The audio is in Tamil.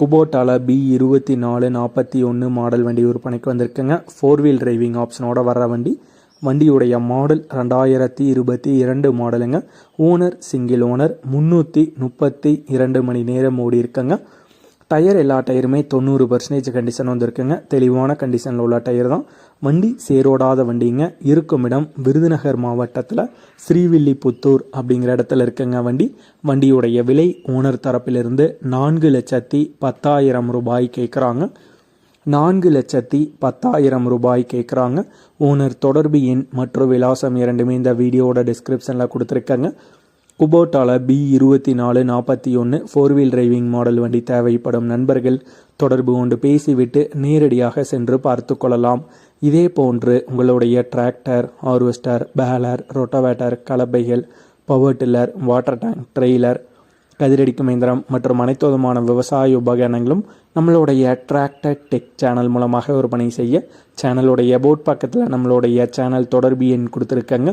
குபோட்டாவில் பி இருபத்தி நாலு நாற்பத்தி ஒன்று மாடல் வண்டி விற்பனைக்கு வந்திருக்குங்க. ஃபோர் வீல் டிரைவிங் ஆப்ஷனோட வர்ற வண்டி. வண்டியுடைய மாடல் ரெண்டாயிரத்தி இருபத்தி இரண்டு மாடலுங்க ஓனர் சிங்கிள் ஓனர் முந்நூற்றி முப்பத்தி இரண்டு மணி நேரம் ஓடி இருக்குங்க டயர் எல்லா டயருமே தொண்ணூறு பர்சன்டேஜ் கண்டிஷன் வந்திருக்குங்க. தெளிவான கண்டிஷனில் உள்ள டயர் தான். வண்டி சேரோடாத வண்டிங்க. இருக்கும் இடம் விருதுநகர் மாவட்டத்தில் ஸ்ரீவில்லிபுத்தூர் அப்படிங்கிற இடத்துல இருக்குங்க வண்டி. வண்டியுடைய விலை ஓனர் தரப்பிலிருந்து நான்கு லட்சத்தி பத்தாயிரம் ரூபாய் கேட்குறாங்க நான்கு லட்சத்தி பத்தாயிரம் ரூபாய் கேட்குறாங்க ஓனர் தொடர்பு எண் மற்றும் விலாசம் இரண்டுமே இந்த வீடியோவோட டிஸ்கிரிப்ஷனில் கொடுத்துருக்காங்க. குபோட்டால பி இருபத்தி நாலு நாற்பத்தி ஒன்று ஃபோர் வீல் டிரைவிங் மாடல் வண்டி தேவைப்படும் நண்பர்கள். தொடர்பு கொண்டு பேசிவிட்டு நேரடியாக சென்று பார்த்து கொள்ளலாம். இதே போன்று உங்களுடைய tractor harvester baler rotavator கலப்பைகள் power tiller water tank trailer கதிரடிக்கும் இயந்திரம் மற்றும் அனைத்து விதமான விவசாய உபகரணங்களும் நம்மளுடைய டிராக்டர் டெக் சேனல் மூலமாக விற்பனை செய்ய சேனலுடைய போட் பக்கத்தில் நம்மளுடைய சேனல் தொடர்பு எண் கொடுத்துருக்காங்க.